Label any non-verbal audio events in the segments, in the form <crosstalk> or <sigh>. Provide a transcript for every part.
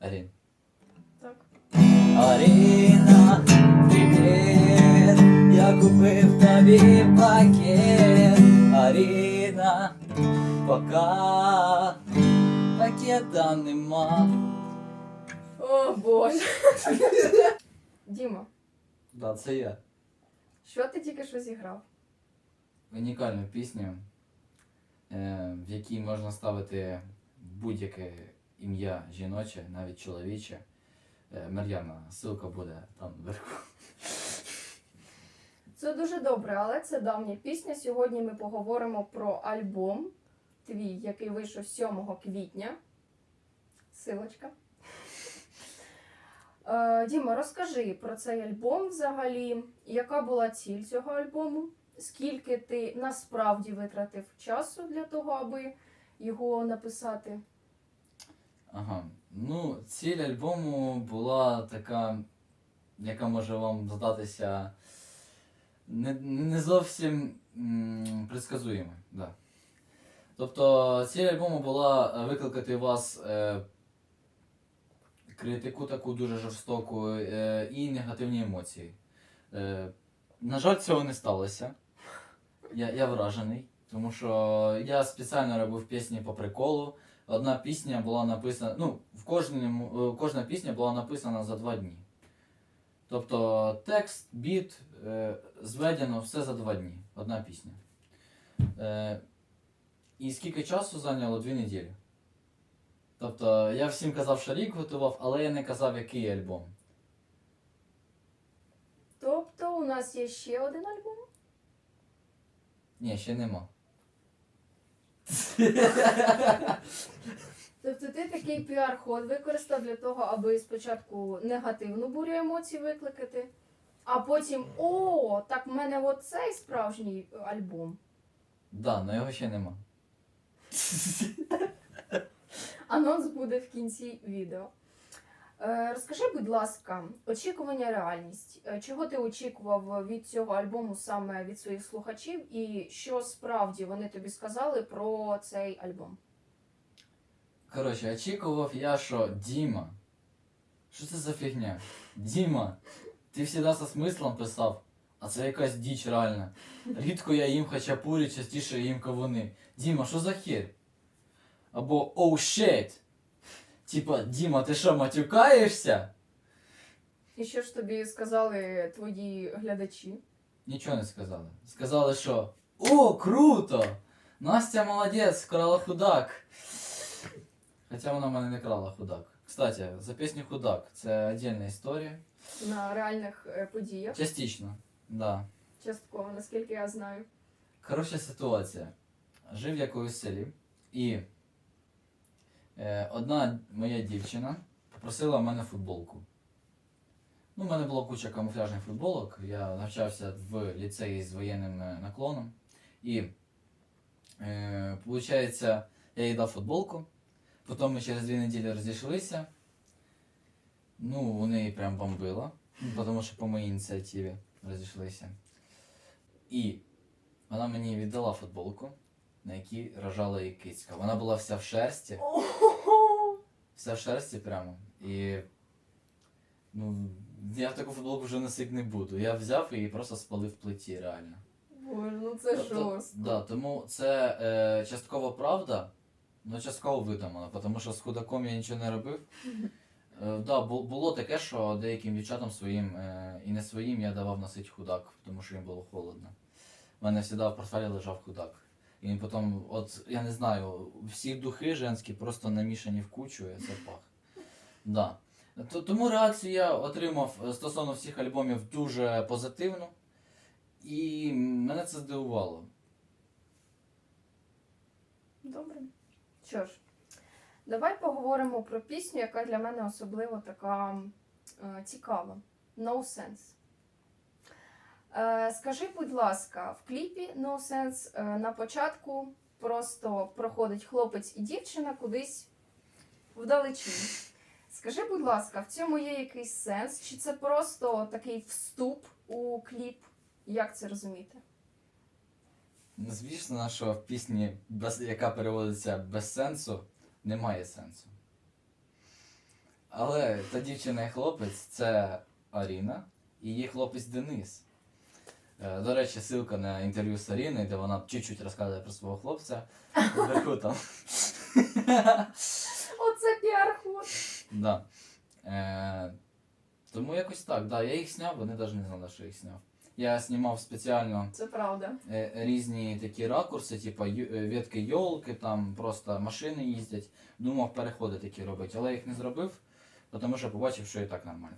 Арін. Так. Аріна, привіт, я купив тобі пакет. Аріна, пока пакета нема. О боже. <laughs> Діма, Да, це я. Що ти тільки що зіграв? Унікальну пісню, е, в якій можна ставити будь-яке ім'я жіноче, навіть чоловіче. Е, Мар'яна, ссылка буде там вверху. Це дуже добре, але це давня пісня. Сьогодні ми поговоримо про альбом твій, який вийшов 7 квітня. Силочка. Е, Діма, розкажи про цей альбом взагалі. Яка була ціль цього альбому? Скільки ти насправді витратив часу для того, аби його написати? Ага. Ну, ціль альбому була така, яка може вам здатися не, не зовсім м, предсказуємою. Да. Тобто ціль альбому була викликати вас е, критику таку дуже жорстоку е, і негативні емоції. Е, на жаль, цього не сталося. Я, я вражений, тому що я спеціально робив пісні по приколу. Одна пісня була написана, ну, в кожному, е, кожна пісня була написана за два дні. Тобто текст, біт, е, зведено все за два дні. Одна пісня. Е, і скільки часу зайняло? Дві неділі. Тобто я всім казав, що рік готував, але я не казав, який альбом. Тобто у нас є ще один альбом? Ні, ще нема. <laughs> Тобто ти такий піар-ход використав для того, аби спочатку негативну бурю емоцій викликати, а потім о, так в мене оцей справжній альбом. Да, але його ще нема. <laughs> Анонс буде в кінці відео. Е, розкажи, будь ласка, очікування реальність. Е, Чого ти очікував від цього альбому саме від своїх слухачів, і що справді вони тобі сказали про цей альбом? Коротше, очікував я, що Діма. Що це за фігня? Діма, ти завжди со смислом писав, а це якась діч реальна. Рідко я їм хачапурі, частіше їм кавуни. Діма, що за хер? Або оу oh, Типа, Діма, ти що, матюкаєшся? І що ж тобі сказали твої глядачі? Нічого не сказали. Сказали, що О, круто! Настя молодець, крала худак. Хоча вона в мене не крала худак. Кстати, за пісню худак це віддільна історія. на реальних е, подіях. Частично, да. Частково, наскільки я знаю. Коротша ситуація. Жив я колись в селі, і одна моя дівчина попросила в мене футболку. Ну, у мене була куча камуфляжних футболок. Я навчався в ліцеї з воєнним е, наклоном. І, е, виходить, я їй дав футболку. Потім ми через дві неділі розійшлися. Ну, неї прям бомбило, ну, тому що по моїй ініціативі розійшлися. І вона мені віддала футболку, на якій рожала її кицька. Вона була вся в шерсті, вся в шерсті прямо. І ну, я таку футболку вже носити не буду. Я взяв і просто спалив в плиті, реально. Боже, ну це Тобто, жорстко. Да, тому це е, частково правда, але частково видумано, тому що з худаком я нічого не робив. Е, да, бу- було таке, що деяким дівчатам своїм е, і не своїм я давав носити худак, тому що їм було холодно. У мене завжди в портфелі лежав худак. І він потім, от я не знаю, всі духи женські просто намішані в кучу, і це пах. Да. Тому реакцію я отримав е, стосовно всіх альбомів дуже позитивну. І мене це здивувало. Добре. Що ж, давай поговоримо про пісню, яка для мене особливо така е, цікава. No Sense. Е, скажи, будь ласка, в кліпі No Sense е, на початку просто проходить хлопець і дівчина кудись вдалечі. Скажи, будь ласка, в цьому є якийсь сенс? Чи це просто такий вступ у кліп? Як це розуміти? Ну, Звісно, що в пісні, без, яка переводиться без сенсу, немає сенсу. Але та дівчина і хлопець це Аріна і її хлопець Денис. Е, До речі, ссылка на інтерв'ю з Аріною, де вона чуть-чуть розказує про свого хлопця. Вверху там. <laughs> Оце піар-ход. Да. Е, тому якось так, да, я їх зняв, вони навіть не знали, що я їх зняв. Я знімав спеціально Це правда. е, різні такі ракурси, типу е, ветки йолки, там просто машини їздять. Думав переходи такі робити, але я їх не зробив, тому що побачив, що і так нормально.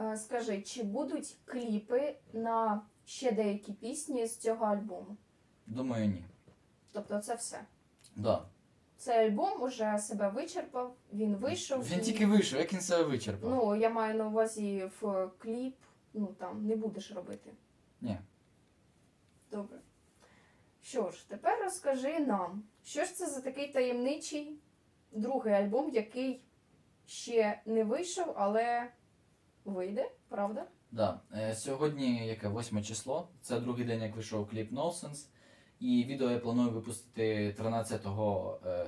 Е, Скажи, чи будуть кліпи на ще деякі пісні з цього альбому? Думаю, ні. Тобто це все. Да. Цей альбом уже себе вичерпав, він вийшов. Він і- тільки вийшов, як він себе вичерпав. Ну, я маю на увазі в кліп, ну там не будеш робити. Ні. Добре. Що ж, тепер розкажи нам, що ж це за такий таємничий другий альбом, який ще не вийшов, але вийде, правда? Да. Е, сьогодні яке 8 число, це другий день, як вийшов кліп Nonsense. І відео я планую випустити 13 е,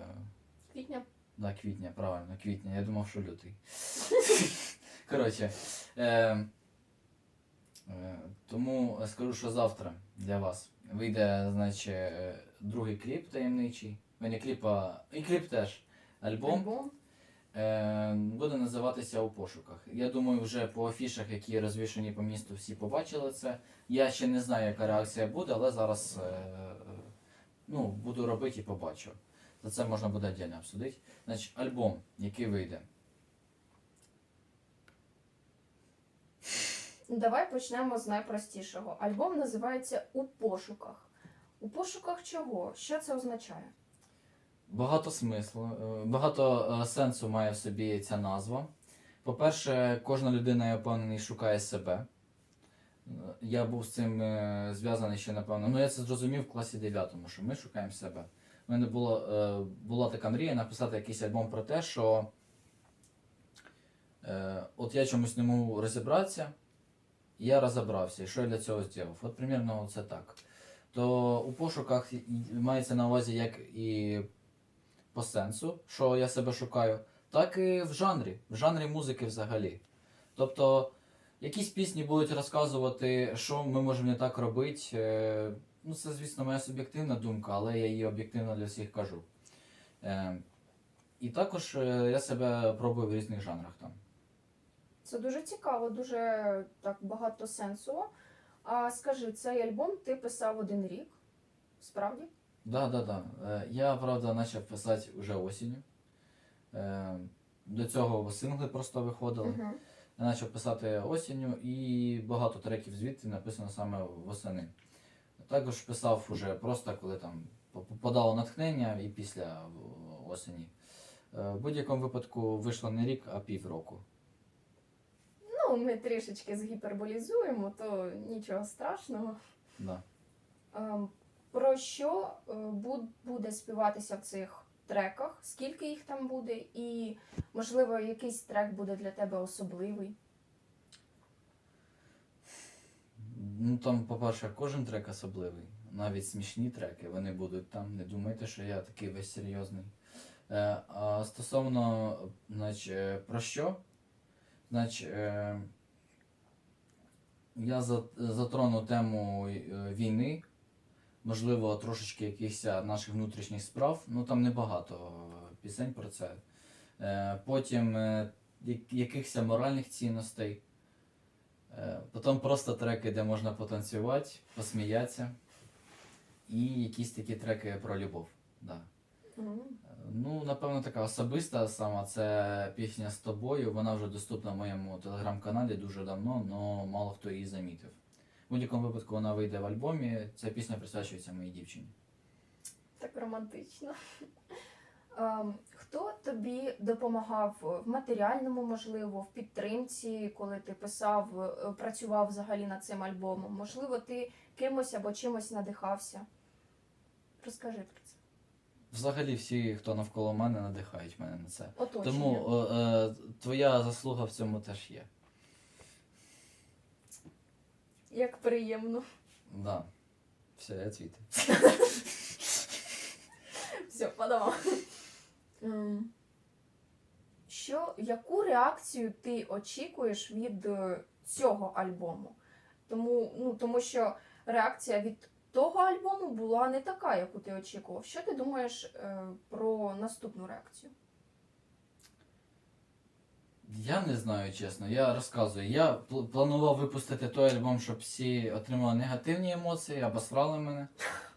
Квітня. Да, квітня, правильно, квітня. Я думав, що лютий. <laughs> Коротше. Е, е, тому скажу, що завтра для вас вийде, значить, е, другий кліп таємничий. О, не кліп, а і кліп теж. Альбом. Альбом. Е, буде називатися у пошуках. Я думаю, вже по афішах, які розвішені по місту, всі побачили це. Я ще не знаю, яка реакція буде, але зараз е, ну, буду робити і побачу. За це можна буде віддільно обсудити. Значить, альбом, який вийде. Давай почнемо з найпростішого. Альбом називається У пошуках. У пошуках чого? Що це означає? Багато смислу, е, багато е, сенсу має в собі ця назва. По-перше, кожна людина, я впевнений, шукає себе. Е, Я був з цим зв'язаний ще, напевно. Ну, я це зрозумів в класі 9, що ми шукаємо себе. У мене було, була така мрія написати якийсь альбом про те, що от я чомусь не можу розібратися, я розібрався, і що я для цього зробив. От примірно це так. То у пошуках мається на увазі як і по сенсу, що я себе шукаю, так і в жанрі, в жанрі музики взагалі. Тобто, якісь пісні будуть розказувати, що ми можемо не так робити. Е, Ну, це, звісно, моя суб'єктивна думка, але я її об'єктивно для всіх кажу. Е, І також е, я себе пробую в різних жанрах там. Це дуже цікаво, дуже так багато сенсу. А скажи, цей альбом ти писав один рік? Справді? Да, да, да. Е, Я, правда, почав писати вже осінню. Е, До цього сингли просто виходили. Угу. Я почав писати осінню і багато треків звідти написано саме восени. Також писав уже просто коли там попадало натхнення і після осені. Е, В будь-якому випадку вийшло не рік, а півроку. Ну, ми трішечки згіперболізуємо, то нічого страшного. Да. Про що е, буде співатися в цих треках? Скільки їх там буде? І, можливо, якийсь трек буде для тебе особливий? Ну там, по-перше, кожен трек особливий. Навіть смішні треки, вони будуть там. Не думайте, що я такий весь серйозний. Е, а стосовно, значить, е, про що? Значить, е, я затрону тему е, війни, можливо, трошечки якихось наших внутрішніх справ. Ну там небагато пісень про це. Е, потім е, якихось моральних цінностей. Е, Потім просто треки, де можна потанцювати, посміятися. І якісь такі треки про любов. Да. М. Е, Ну, напевно, така особиста сама це пісня з тобою. Вона вже доступна в моєму телеграм-каналі дуже давно, але мало хто її замітив. В будь-якому випадку вона вийде в альбомі. Ця пісня присвячується моїй дівчині. Так романтично. Ем, Хто тобі допомагав в матеріальному, можливо, в підтримці, коли ти писав, е, працював взагалі над цим альбомом? Можливо, ти кимось або чимось надихався? Розкажи про це. Взагалі, всі, хто навколо мене, надихають мене на це. Оточення. Тому е, е, твоя заслуга в цьому теж є. Як приємно. Да. Все, я цвіти. Все, подавав. Ем, Що, яку реакцію ти очікуєш від е, цього альбому? Тому, ну, тому що реакція від того альбому була не така, яку ти очікував. Що ти думаєш е, про наступну реакцію? Я не знаю, чесно. Я розказую. Я пл- планував випустити той альбом, щоб всі отримали негативні емоції, обосрали мене.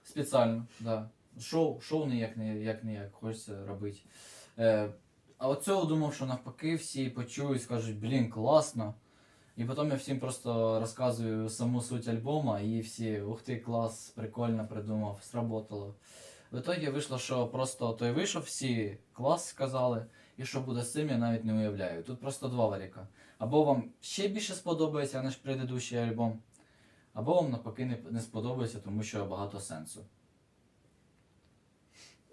Спеціально, да. Шоу, шоу ніяк не як ніяк хочеться робити. Е, а от цього думав, що навпаки всі почують, скажуть, блін, класно. І потім я всім просто розказую саму суть альбома, і всі, ух ти, клас, прикольно придумав, сработало. В итогі вийшло, що просто той вийшов, всі клас сказали, і що буде з цим, я навіть не уявляю. Тут просто два варіка. Або вам ще більше сподобається, ніж предыдущий альбом, або вам навпаки не, не сподобається, тому що багато сенсу.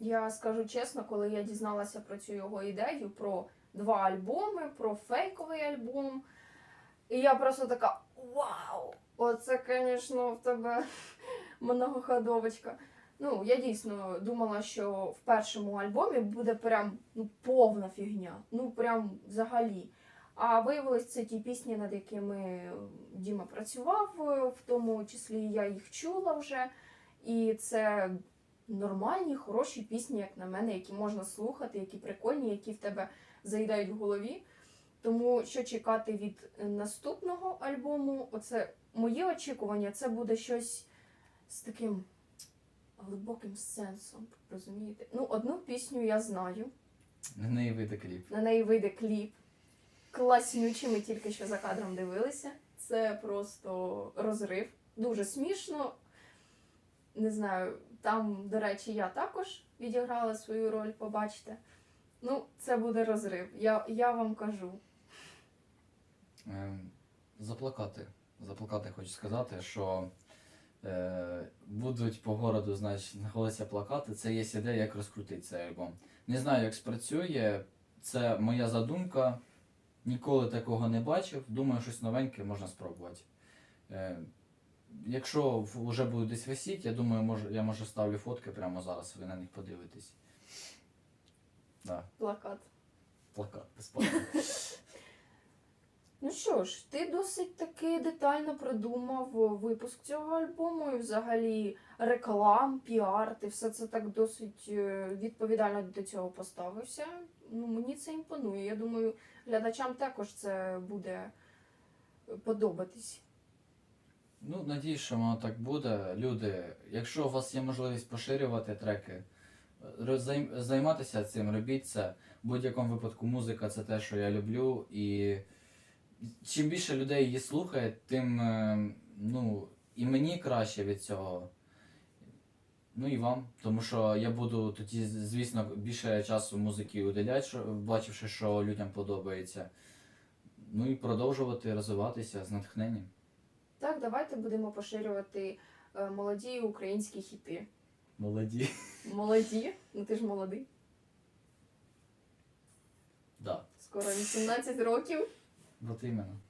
Я скажу чесно, коли я дізналася про цю його ідею, про два альбоми, про фейковий альбом. І я просто така: Вау! Оце, звісно, в тебе <laughs> многоходовочка. Ну, я дійсно думала, що в першому альбомі буде прям ну, повна фігня. Ну, прям взагалі. А виявилось, це ті пісні, над якими Діма працював, в тому числі я їх чула вже. І це нормальні, хороші пісні, як на мене, які можна слухати, які прикольні, які в тебе заїдають в голові. Тому що чекати від наступного альбому, оце моє очікування, це буде щось з таким глибоким сенсом. Розумієте? Ну, одну пісню я знаю. На неї вийде кліп. На неї вийде кліп. Класнючий, ми тільки що за кадром дивилися. Це просто розрив. Дуже смішно. Не знаю, там, до речі, я також відіграла свою роль, побачите. Ну, це буде розрив. Я, я вам кажу. Е, заплакати. Заплакати хочу сказати, що будуть по городу, значить, знаходитися плакати. Це є ідея, як розкрутити цей альбом. Не знаю, як спрацює. Це моя задумка. Ніколи такого не бачив. Думаю, щось новеньке можна спробувати. Е, якщо вже будуть десь висіти, я думаю, може, я може ставлю фотки прямо зараз, ви на них подивитесь. Да, Плакат. плакат, безплатно. Ну що ж, ти досить таки детально продумав випуск цього альбому і взагалі реклам, піар, ти все це так досить е, відповідально до цього поставився. Ну, мені це імпонує. Я думаю, глядачам також це буде подобатись. Ну, надіюсь, що воно так буде. Люди, якщо у вас є можливість поширювати треки, займатися цим, робіть це. В будь-якому випадку музика це те, що я люблю. І чим більше людей її слухає, тим е, ну, і мені краще від цього. Ну і вам. Тому що я буду тоді, звісно, більше часу музики уделяти, що, бачивши, що людям подобається. Ну і продовжувати розвиватися з натхненням. Так, давайте будемо поширювати е, молоді українські хіти. Молоді. Молоді, ну ти ж молодий. Да. Скоро 18 років. Vou ter, mano.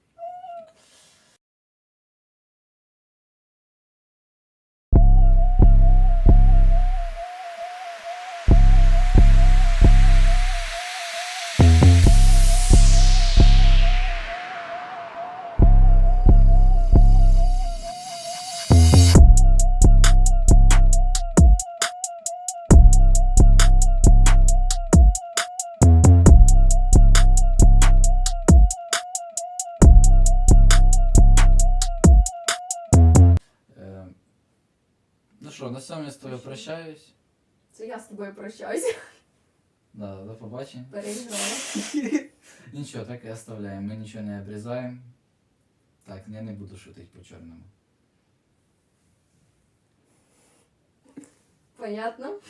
Що, на цьому я з тобою прощаюсь. Це я з тобою прощаюся. Да, до побачення. Переіграла. <laughs> Нічого, так і оставляємо. Ми нічого не обрізаємо. Так, я не буду шутити по чорному. Понятно.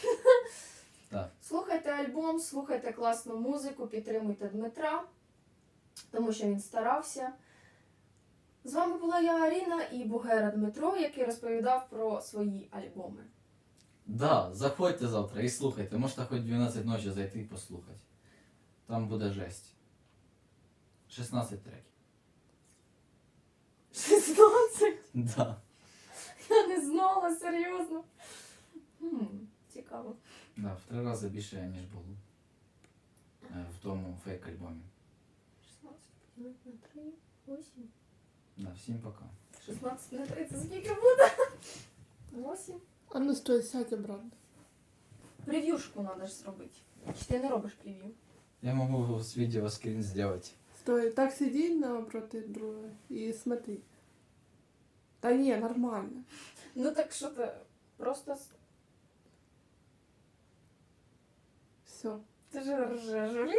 Так. Слухайте альбом, слухайте класну музику, підтримуйте Дмитра, тому що він старався. З вами була я Аріна і Бугера Дмитро, який розповідав про свої альбоми. Да, заходьте завтра і слухайте. Можете хоч 12 ночі зайти і послухати. Там буде жесть. 16 треків. 16? Да. Я не знала, серйозно. Хм, цікаво. Да, в три рази більше, ніж було. Е, В тому фейк-альбомі. 16 поділити на 3, 8. Да, всім пока. 16 на 3 це скільки буде? 8. А ну стой, сядь обратно. Прев'юшку треба ж зробити. Чи ти не робиш прев'ю? Я можу з відео скрін зробити. Стой, так сиди напротив друга и смотри. Да не, нормально. Ну так що ти просто. с- Все. Ти ж ржеш.